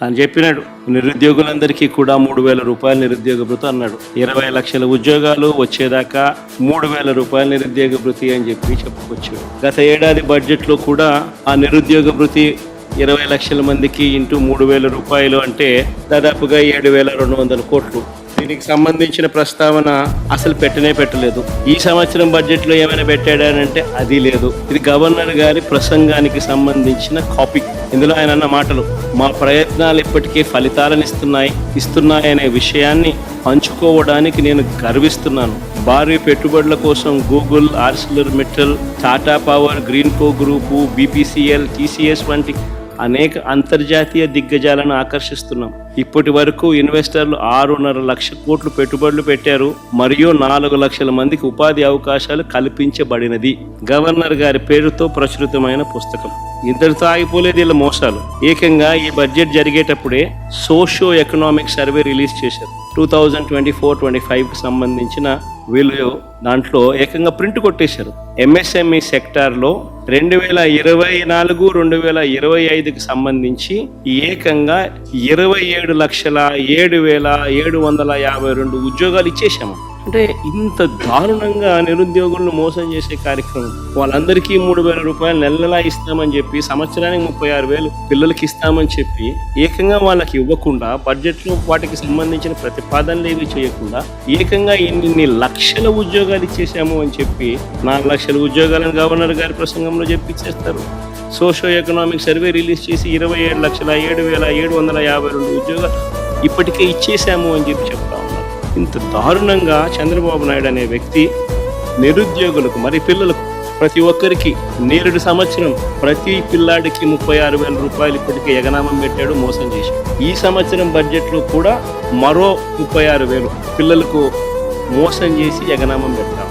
తాను చెప్పినాడు నిరుద్యోగులందరికీ కూడా మూడు వేల రూపాయలు నిరుద్యోగ భృతి అన్నాడు. ఇరవై లక్షల ఉద్యోగాలు వచ్చేదాకా మూడు వేల రూపాయల నిరుద్యోగ భృతి అని చెప్పి చెప్పుకొచ్చాడు. గత ఏడాది బడ్జెట్లో కూడా ఆ నిరుద్యోగ భృతి ఇరవై లక్షల మందికి ఇంటూ మూడు వేల రూపాయలు అంటే దాదాపుగా ఏడు వేల రెండు వందల కోట్లు. దీనికి సంబంధించిన ప్రస్తావన అసలు పెట్టనే పెట్టలేదు. ఈ సంవత్సరం బడ్జెట్లో ఏమైనా పెట్టాడనంటే అది లేదు. ఇది గవర్నర్ గారి ప్రసంగానికి సంబంధించిన కాపీ ఇందులో ఆయన అన్న మాటలు మా ప్రయత్నాలు ఇప్పటికే ఫలితాలను ఇస్తున్నాయి ఇస్తున్నాయనే విషయాన్ని పంచుకోవడానికి నేను గర్విస్తున్నాను. భారీ పెట్టుబడుల కోసం Google Arcelor Mittal Tata power Greenko group BPCL TCS వంటి అనేక అంతర్జాతీయ దిగ్గజాలను ఆకర్షిస్తున్నాం. ఇప్పటి వరకు ఇన్వెస్టర్లు ఆరున్నర లక్ష కోట్లు పెట్టుబడులు పెట్టారు. మరియు నాలుగు లక్షల మందికి ఉపాధి అవకాశాలు కల్పించబడినది. గవర్నర్ గారి పేరుతో ప్రచురితమైన పుస్తకం. ఇంతటితో ఆగిపోలేదు వీళ్ళ మోసాలు. ఏకంగా ఈ బడ్జెట్ జరిగేటప్పుడే సోషియో ఎకనామిక్ సర్వే రిలీజ్ చేశారు. Two thousand twenty four twenty ఫైవ్కి సంబంధించిన వీళ్ళు దాంట్లో ఏకంగా ప్రింట్ కొట్టేశారు. ఎంఎస్ఎంఈ సెక్టార్లో రెండు వేల ఇరవై నాలుగు రెండు వేల ఇరవై ఐదుకి సంబంధించి ఏకంగా ఇరవై ఏడు లక్షల ఏడు వేల ఏడు వందల యాభై రెండు ఉద్యోగాలు ఇచ్చేసాము అంటే ఇంత దారుణంగా నిరుద్యోగులను మోసం చేసే కార్యక్రమం. వాళ్ళందరికీ మూడు వేల రూపాయలు నెల నెలా ఇస్తామని చెప్పి సంవత్సరానికి ముప్పై ఆరు వేలు పిల్లలకి ఇస్తామని చెప్పి ఏకంగా వాళ్ళకి ఇవ్వకుండా బడ్జెట్లో వాటికి సంబంధించిన ప్రతిపాదనలు ఏవి చేయకుండా ఏకంగా ఇన్ని లక్షల ఉద్యోగాలు ఇచ్చేసాము అని చెప్పి నాలుగు లక్షల ఉద్యోగాలను గవర్నర్ గారి ప్రసంగంలో చెప్పిచ్చేస్తారు సోషో ఎకనామిక్ సర్వే రిలీజ్ చేసి ఇరవై ఏడు లక్షల ఏడు వేల ఏడు వందల యాభై రెండు ఉద్యోగాలు ఇప్పటికే ఇచ్చేసాము అని చెప్పి చెప్తారు. ఇంత దారుణంగా చంద్రబాబు నాయుడు అనే వ్యక్తి నిరుద్యోగులకు మరి పిల్లలకు ప్రతి ఒక్కరికి నేరుడు సంవత్సరం ప్రతి పిల్లాడికి ముప్పై ఆరు వేల రూపాయలు ఇప్పటికే ఎగనామం పెట్టాడు మోసం చేశాడు. ఈ సంవత్సరం బడ్జెట్లో కూడా మరో ముప్పై ఆరు వేలు పిల్లలకు మోసం చేసి ఎగనామం పెట్టాం